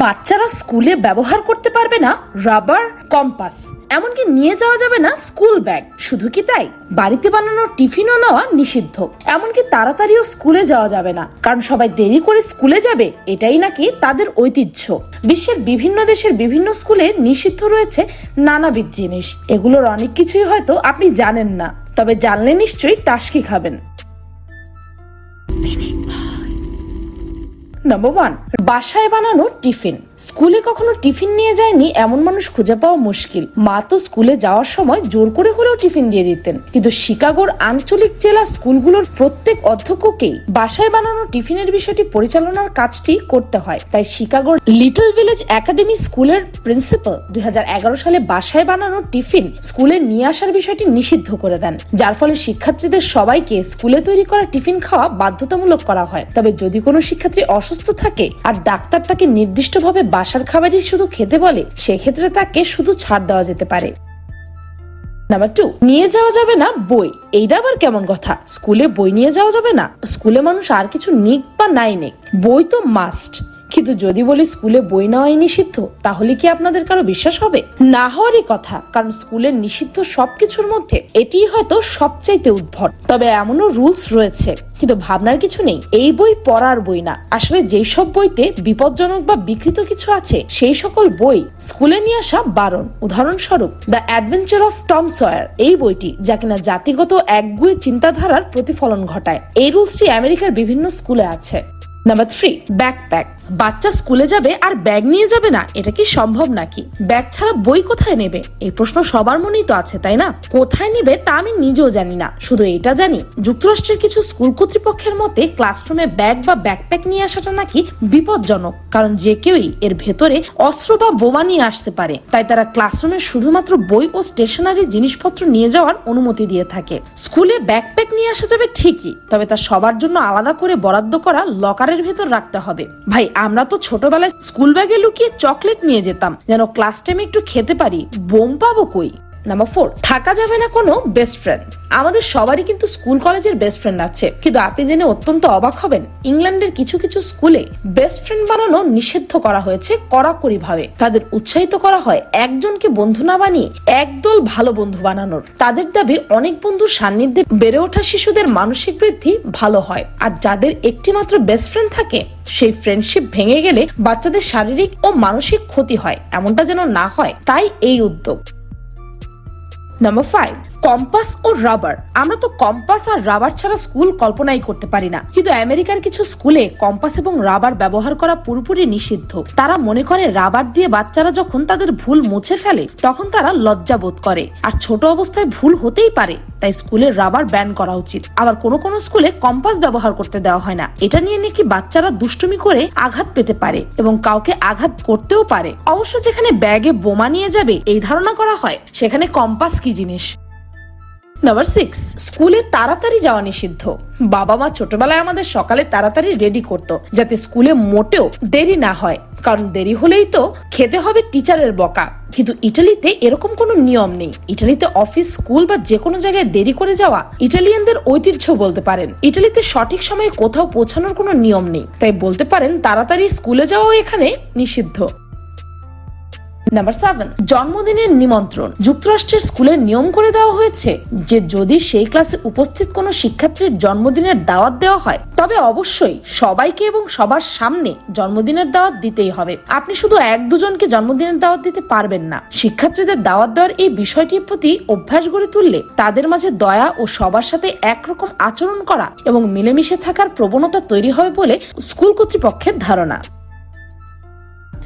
বাচ্চারা স্কুলে ব্যবহার করতে পারবে না রাবার কম্পাস। এমনকি নিয়ে যাওয়া যাবে না স্কুল ব্যাগ। শুধু কি তাই? বাড়িতে বানানো টিফিনও নেওয়া নিষিদ্ধ। এমনকি তাড়াতাড়িও স্কুলে যাওয়া যাবে না। কারণ সবাই দেরি করে স্কুলে যাবে, এটাই নাকি তাদের ঐতিহ্য। বিশ্বের বিভিন্ন দেশের বিভিন্ন স্কুলে নিষিদ্ধ রয়েছে নানাবিধ জিনিস। এগুলোর অনেক কিছুই হয়তো আপনি জানেন না। তবে জানলে নিশ্চয়ই টাসকি খাবেন। নাম্বার ওয়ান বাসায় বানানো টিফিন। স্কুলে কখনো টিফিন নিয়ে যায়নি এমন মানুষ খুঁজে পাওয়া মুশকিল। মা তো স্কুলে যাওয়ার সময় জোর করে হলেও টিফিন দিয়ে দিতেন। কিন্তু শিকাগোর আঞ্চলিক জেলা স্কুলগুলোর প্রত্যেক অধ্যক্ষকেই বাসায় বানানো টিফিনের বিষয়টি পরিচালনার কাজটি করতে হয়। তাই শিকাগোর লিটল ভিলেজ একাডেমি স্কুলের প্রিন্সিপাল দুই হাজার এগারো সালে বাসায় বানানো টিফিন স্কুলে নিয়ে আসার বিষয়টি নিষিদ্ধ করে দেন। যার ফলে শিক্ষার্থীদের সবাইকে স্কুলে তৈরি করা টিফিন খাওয়া বাধ্যতামূলক করা হয়। তবে যদি কোনো শিক্ষার্থী অসুস্থ থাকে আর ডাক্তার তাকে নির্দিষ্টভাবে বাসার খাবারই শুধু খেতে বলে, সেক্ষেত্রে তাকে শুধু ছাড় দেওয়া যেতে পারে। নাম্বার টু নিয়ে যাওয়া যাবে না বই। এইটা আবার কেমন কথা? স্কুলে বই নিয়ে যাওয়া যাবে না? স্কুলে মানুষ আর কিছু নিক বা নাই নেক। বই তো মাস্ট কিন্তু যদি বলি স্কুলে বই নেওয়াই নিষিদ্ধ, তাহলে কি আপনাদের কারও বিশ্বাস হবে? না হওয়ারই কথা, কারণ স্কুলের নিষিদ্ধ সবকিছুর মধ্যে এটিই হয়তো সবচাইতে উদ্ভট। তবে এমনও রুলস রয়েছে, কিন্তু ভাবনার কিছু নেই। এই বই পড়ার বই না। আসলে যেই সব বইতে বিপজ্জনক বা বিকৃত কিছু আছে, সেই সকল বই স্কুলে নিয়ে আসা বারণ। উদাহরণস্বরূপ, the adventure of Tom Sawyer, এই বইটি যা কিনা জাতিগত একগুয়ে চিন্তাধারার প্রতিফলন ঘটায়। এই রুলসটি আমেরিকার বিভিন্ন স্কুলে আছে। নাম্বার থ্রি ব্যাকপ্যাক বাচ্চা স্কুলে যাবে আর ব্যাগ নিয়ে যাবে না, এটা কি সম্ভব নাকি? ব্যাগ ছাড়া বই কোথায় নেবে? এই প্রশ্ন সবার মনেই তো আছে, তাই না? কোথায় নেবে তা আমি নিজেও জানি না, শুধু এটা জানি, যুক্তরাষ্ট্রের কিছু স্কুল কর্তৃপক্ষের মতে ক্লাসরুমে ব্যাগ বা ব্যাকপ্যাক নিয়ে আসাটা নাকি বিপজ্জনক, কারণ যে কেউই এর ভেতরে অস্ত্র বা বোমা নিয়ে আসতে পারে। তাই তারা ক্লাসরুমে শুধুমাত্র বই ও স্টেশনারি জিনিসপত্র নিয়ে যাওয়ার অনুমতি দিয়ে থাকে। স্কুলে ব্যাকপ্যাক নিয়ে আসা যাবে ঠিকই, তবে তা সবার জন্য আলাদা করে বরাদ্দ করা লকারের ভেতর রাখতে হবে। ভাই, আমরা তো ছোটবেলায় স্কুল ব্যাগে লুকিয়ে চকলেট নিয়ে যেতাম। যেন ক্লাস টাইমে একটু খেতে পারি। বোম পাবো কই? নাম্বার ফোর থাকা যাবে না কোনো বেস্ট ফ্রেন্ড আমাদের সবারই কিন্তু স্কুল কলেজের বেস্ট ফ্রেন্ড আছে। কিন্তু আপনি জেনে অত্যন্ত অবাক হবেন, ইংল্যান্ডের কিছু কিছু স্কুলে বেস্ট ফ্রেন্ড বানানো নিষিদ্ধ করা হয়েছে কড়াকড়ি ভাবে। তাদের উৎসাহিত করা হয় একজনকে বন্ধু না বানিয়ে একদল ভালো বন্ধু বানানোর। তাদের দাবি অনেক বন্ধুর সান্নিধ্যে বেড়ে ওঠা শিশুদের মানসিক বৃদ্ধি ভালো হয়। আর যাদের একটি মাত্র বেস্ট ফ্রেন্ড থাকে, সেই ফ্রেন্ডশিপ ভেঙে গেলে বাচ্চাদের শারীরিক ও মানসিক ক্ষতি হয়। এমনটা যেন না হয়, তাই এই উদ্যোগ। নাম্বার ফাইভ কম্পাস ও রাবার। আমরা তো কম্পাস আর রাবার ছাড়া স্কুল কল্পনাই করতে পারি না। কিন্তু আমেরিকার কিছু স্কুলে কম্পাস এবং রাবার ব্যবহার করা পুরোপুরি নিষিদ্ধ। তারা মনে করে রাবার দিয়ে বাচ্চারা যখন তাদের ভুল মুছে ফেলে, তখন তারা লজ্জা বোধ করে। আর ছোট অবস্থায় ভুল হতেই পারে, তাই স্কুলে রাবার ব্যান করা উচিত। আবার কোনো কোনো স্কুলে কম্পাস ব্যবহার করতে দেওয়া হয় না। এটা নিয়ে নাকি বাচ্চারা দুষ্টুমি করে আঘাত পেতে পারে এবং কাউকে আঘাত করতেও পারে। অবশ্য যেখানে ব্যাগে বোমা নিয়ে যাবে, এই ধারণা করা হয়, সেখানে কম্পাস কি জিনিস? নাম্বার সিক্স স্কুলে তাড়াতাড়ি যাওয়া নিষিদ্ধ। বাবা মা ছোটবেলায় আমাদের সকালে তাড়াতাড়ি রেডি করতো, যাতে স্কুলে মোটেও দেরি না হয়। কারণ দেরি হলেই তো খেতে হবে টিচারের বকা। কিন্তু ইটালিতে এরকম কোনো নিয়ম নেই। ইটালিতে অফিস স্কুল বা যে কোনো জায়গায় দেরি করে যাওয়া ইটালিয়ানদের ঐতিহ্য বলতে পারেন। ইটালিতে সঠিক সময়ে কোথাও পৌঁছানোর কোনো নিয়ম নেই। তাই বলতে পারেন তাড়াতাড়ি স্কুলে যাওয়াও এখানে নিষিদ্ধ। নাম্বার সেভেন জন্মদিনের নিমন্ত্রণ। যুক্তরাষ্ট্রের স্কুলে নিয়ম করে দেওয়া হয়েছে যে যদি সেই ক্লাসে উপস্থিত কোনো শিক্ষার্থীর জন্মদিনের দাওয়াত দেওয়া হয়, তবে অবশ্যই সবাইকে এবং সবার সামনে জন্মদিনের দাওয়াত দিতেই হবে। আপনি শুধু এক দুজনকে জন্মদিনের দাওয়াত দিতে পারবেন না। শিক্ষার্থীদের দাওয়াত দেওয়ার এই বিষয়টির প্রতি অভ্যাস গড়ে তুললে তাদের মাঝে দয়া ও সবার সাথে একরকম আচরণ করা এবং মিলেমিশে থাকার প্রবণতা তৈরি হবে বলে স্কুল কর্তৃপক্ষের ধারণা।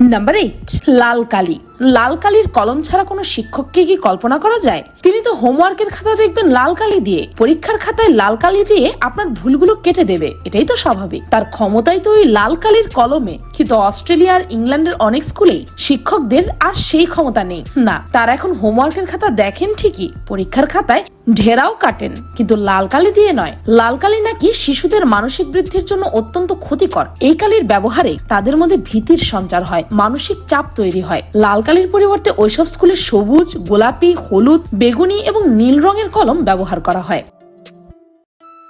নাম্বার এইট লাল কালি লাল কালির কলম ছাড়া কোনো শিক্ষককে কি কল্পনা করা যায়? তিনি তো হোমওয়ার্কের খাতা দেখবেন লাল কালি দিয়ে। পরীক্ষার খাতায় লাল কালি দিয়ে আপনার ভুলগুলো কেটে দেবে। এটাই তো স্বাভাবিক। তার ক্ষমতাই তো ওই লাল কালির কলমে। কিন্তু অস্ট্রেলিয়া আর ইংল্যান্ডের অনেক স্কুলেই শিক্ষকদের আর সেই ক্ষমতা নেই। না, তারা এখন হোমওয়ার্কের খাতা দেখেন ঠিকই। পরীক্ষার খাতায় ঢেরাও কাটেন, কিন্তু লাল কালি দিয়ে নয়। লাল কালি নাকি শিশুদের মানসিক বৃদ্ধির জন্য অত্যন্ত ক্ষতিকর। এই কালির ব্যবহারে তাদের মধ্যে ভীতির সঞ্চার হয়, মানসিক চাপ তৈরি হয়। লাল কালির পরিবর্তে ওইসব স্কুলে সবুজ, গোলাপি, হলুদ, বেগুনি এবং নীল রঙের কলম ব্যবহার করা হয়।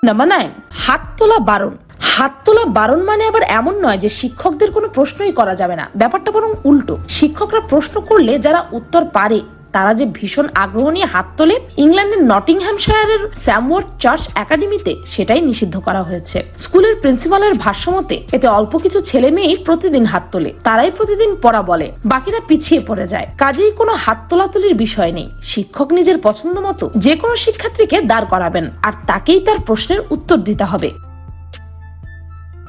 নাম্বার নাইন হাত তোলা বারণ। হাত তোলা বারণ মানে আবার এমন নয় যে শিক্ষকদের কোনো প্রশ্নই করা যাবে না। ব্যাপারটা বরং উল্টো। শিক্ষকরা প্রশ্ন করলে যারা উত্তর পারে তারা যে ভীষণ আগ্রহ নিয়ে হাত তোলে, ইংল্যান্ডের নটিংহ্যামশায়ারের স্যামওয়ার্ড চার্চ একাডেমিতে সেটাই নিষিদ্ধ করা হয়েছে। স্কুলের প্রিন্সিপালের ভাষ্যমতে, এতে অল্প কিছু ছেলে মেয়েই প্রতিদিন হাত তোলে। তারাই প্রতিদিন পড়া বলে, বাকিরা পিছিয়ে পড়ে যায়। কাজেই কোনো হাত তোলাতুলির বিষয় নেই। শিক্ষক নিজের পছন্দ মতো যে কোনো শিক্ষার্থীকে দাঁড় করাবেন, আর তাকেই তার প্রশ্নের উত্তর দিতে হবে।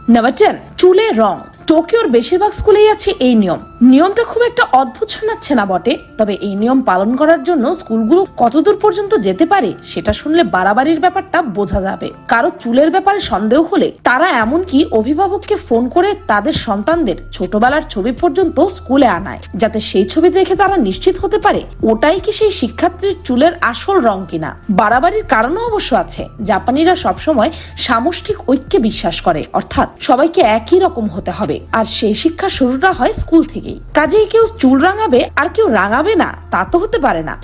নাম্বার টেন, চুলে রং। টোকিওর বেশিরভাগ স্কুলেই আছে এই নিয়ম। নিয়মটা খুব একটা অদ্ভুত শোনাচ্ছে না বটে, তবে এই নিয়ম পালন করার জন্য স্কুলগুলো কতদূর পর্যন্ত যেতে পারে সেটা শুনলে বাড়াবাড়ির ব্যাপারটা বোঝা যাবে। কারও চুলের ব্যাপারে সন্দেহ হলে তারা এমনকি অভিভাবককে ফোন করে তাদের সন্তানদের ছোটবেলার ছবি পর্যন্ত স্কুলে আনায়, যাতে সেই ছবি দেখে তারা নিশ্চিত হতে পারে ওটাই কি সেই শিক্ষার্থীর চুলের আসল রং কিনা। বাড়াবাড়ির কারণও অবশ্য আছে, জাপানিরা সবসময় সামষ্টিক ঐক্যে বিশ্বাস করে, অর্থাৎ সবাইকে একই রকম হতে হবে, আর সেই শিক্ষার শুরুটা হয় স্কুল থেকেই। কাজেই কেউ চুল রাঙাবে আর কেউ রাঙাবে না, তা তো হতে পারে না।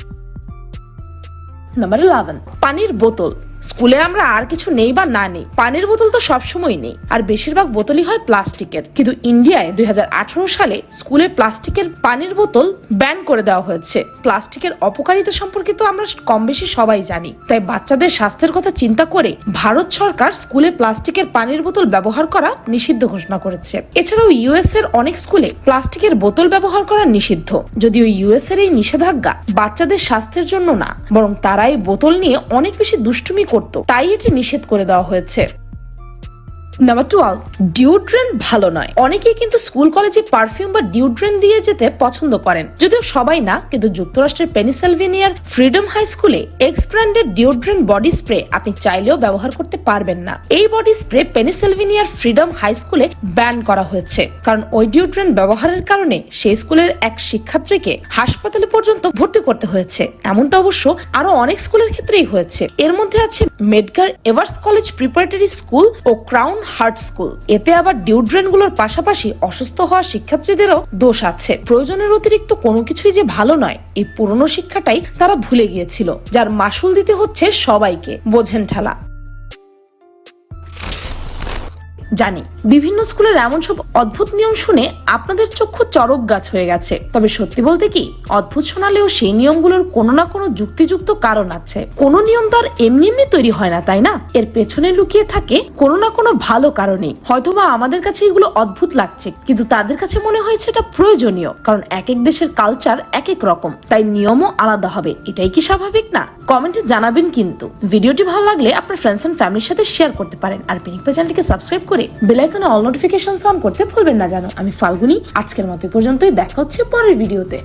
নাম্বার ইলেভেন পানির বোতল। স্কুলে আমরা আর কিছু নেই বা না নেই। পানির বোতল তো সবসময় নেই। আর বেশিরভাগ বোতলই হয় প্লাস্টিকের। কিন্তু ইন্ডিয়ায় দু হাজার আঠারো সালে স্কুলে প্লাস্টিকের পানির বোতল ব্যান করে দেওয়া হয়েছে। প্লাস্টিকের অপকারিতা সম্পর্কে তো আমরা কম বেশি সবাই জানি। তাই বাচ্চাদের স্বাস্থ্যের কথা চিন্তা করে ভারত সরকার স্কুলে প্লাস্টিকের পানির বোতল ব্যবহার করা নিষিদ্ধ ঘোষণা করেছে। এছাড়াও ইউএস এর অনেক স্কুলে প্লাস্টিকের বোতল ব্যবহার করা নিষিদ্ধ। যদিও ইউএস এর এই নিষেধাজ্ঞা বাচ্চাদের স্বাস্থ্যের জন্য না, বরং তারা এই বোতল নিয়ে অনেক বেশি দুষ্টুমি করত। তাই এটি নিষেধ করে দেওয়া হয়েছে। নাম্বার টুয়েলভ ডিউড্রেন্ট ভালো নয়। অনেকেই কিন্তু স্কুল, কলেজে পারফিউম বা ডিউড্রেন্ট দিয়ে যেতে পছন্দ করেন। যদিও সবাই না, কিন্তু যুক্তরাষ্ট্রের পেনিসেলভেনিয়ার ফ্রিডম হাই স্কুলে এক্স ব্র্যান্ডের ডিওড্রেন্ট বডি স্প্রে আপনি চাইলেও ব্যবহার করতে পারবেন না। এই বডি স্প্রে পেনিসেলভেনিয়ার ফ্রিডম হাই স্কুলে ব্যান করা হয়েছে। কারণ ওই ডিওড্রেন্ট ব্যবহারের কারণে সেই স্কুলের এক শিক্ষার্থীকে হাসপাতালে পর্যন্ত ভর্তি করতে হয়েছে। এমনটা অবশ্য আরও অনেক স্কুলের ক্ষেত্রেই হয়েছে। এর মধ্যে আছে Medgar Evers College Preparatory School ও ক্রাউন হার্ট স্কুল। এতে আবার ডিউড্রেন্টগুলোর পাশাপাশি অসুস্থ হওয়া শিক্ষার্থীদেরও দোষ আছে। প্রয়োজনের অতিরিক্ত কোনো কিছুই যে ভালো নয়, এই পুরনো শিক্ষাটাই তারা ভুলে গিয়েছিল, যার মাসুল দিতে হচ্ছে সবাইকে, বোঝেন ঠেলা। জানি। বিভিন্ন স্কুলের এমন সব অদ্ভুত নিয়ম শুনে আপনাদের চক্ষু চরক গাছ হয়ে গেছে। তবে সত্যি বলতে কি, অদ্ভুত শোনালেও সেই নিয়মগুলোর কোনো না কোনো যুক্তিযুক্ত কারণ আছে। কোনো নিয়ম তো আর এমনি এমনি তৈরি হয় না, তাই না? এর পেছনে লুকিয়ে থাকে কোনো না কোনো ভালো কারণে। হয়তোবা আমাদের কাছে এগুলো অদ্ভুত লাগছে, কিন্তু তাদের কাছে মনে হয়েছে এটা প্রয়োজনীয়, কারণ এক এক দেশের কালচার এক এক রকম। তাই নিয়মও আলাদা হবে, এটাই কি স্বাভাবিক না? কমেন্টে জানাবেন কিন্তু। ভিডিওটি ভালো লাগলে আপনার ফ্রেন্ডস এন্ড ফ্যামিলির সাথে শেয়ার করতে পারেন। আর পিনিক চ্যানেলটিকে সাবস্ক্রাইব করে বেলাইকনে অল নোটিফিকেশন অন করতে ভুলবেন না জানো। আমি ফাল্গুনি, আজকের মতো পর্যন্তই। দেখা হচ্ছে পরের ভিডিওতে